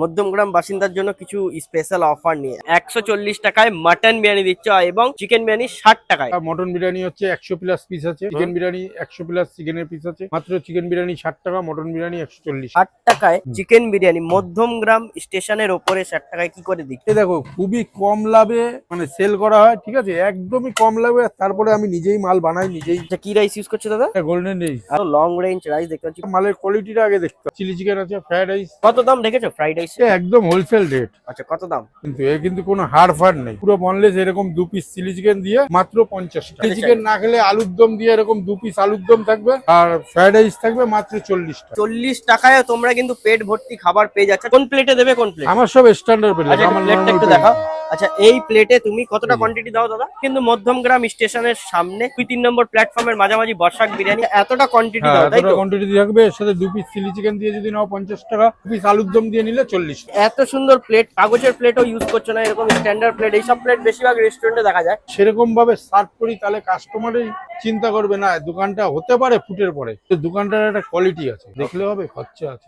মধ্যমগ্রাম বাসিন্দার জন্য কিছু স্পেশাল অফার নিয়ে। একশো চল্লিশ টাকায় মাটন বিরিয়ানি দিচ্ছ এবং চিকেন বিরিয়ানি ষাট টাকায়। মটন বিরিয়ানি হচ্ছে একশো প্লাস পিস আছে। চিকেন বিরিয়ানি একশো প্লাস চিকেনের পিস আছে। মাত্র চিকেন বিরিয়ানি ষাট টাকা মটন বিরিয়ানি একশো চল্লিশ। ষাট টাকায় চিকেন বিরিয়ানি মধ্যমগ্রাম স্টেশনের ওপরে ষাট টাকায় কি করে দিচ্ছে? দেখো খুবই কম লাভে মানে সেল করা হয় ঠিক আছে? একদমই কম লাভে তারপরে আমি নিজেই মাল বানাই নিজেই আচ্ছা কি রাইস ইউজ করছ দাদা? গোল্ডেন রাইস আর লং রেঞ্জ রাইস দেখতে পাচ্ছি। মালের কোয়ালিটিটা আগে দেখতে চিলি চিকেন আছে ফ্রাইড রাইস কত দাম রেখেছো? ফ্রাইড রাইস একদম হোলসেল রেট আচ্ছা কত দাম? কিন্তু এর কিন্তু কোনো হাড় ফাড় নেই। পুরো বনলেস এরকম দু পিস চিলি চিকেন দিয়ে মাত্র পঞ্চাশ চিলি চিকেন না খেলে আলুর দম দিয়ে এরকম দু পিস আলুর দম থাকবে আর ফ্রাইড রাইস থাকবে মাত্র চল্লিশ টাকা। চল্লিশ টাকায় তোমরা কিন্তু পেট ভর্তি খাবার পেয়ে যাচ্ছ। কোন প্লেটে দেবে কোন প্লেট আমার সব স্ট্যান্ডার্ড আচ্ছা আমার প্লেটটা normal একটু দেখাও। আচ্ছা এই প্লেটে তুমি কতটা কোয়ান্টিটি দাও দাদা? কিন্তু মধ্যমগ্রাম স্টেশনের সামনে দুই তিন নম্বর প্ল্যাটফর্মের মাঝামাঝি বর্ষাক বিরিয়ানি এতটা কোয়ান্টিটি হ্যাঁ দাও তাই তো? কোয়ান্টিটি থাকবে এর সাথে দু পিস চিলি চিকেন দিয়ে যদি নাও পঞ্চাশ টাকা পিস আলুর দম দিয়ে নিলে চল্লিশ টাকা। এত সুন্দর প্লেট কাগজের প্লেটও ইউজ করছ না এরকম স্ট্যান্ডার্ড প্লেট এইসব প্লেট বেশিরভাগ রেস্টুরেন্টে দেখা যায়। সেরকম ভাবে সার্ভ করি তাহলে কাস্টমারই চিন্তা করবে না দোকানটা হতে পারে ফুটের পরে তো দোকানটার একটা কোয়ালিটি আছে দেখলে হবে খরচা আছে।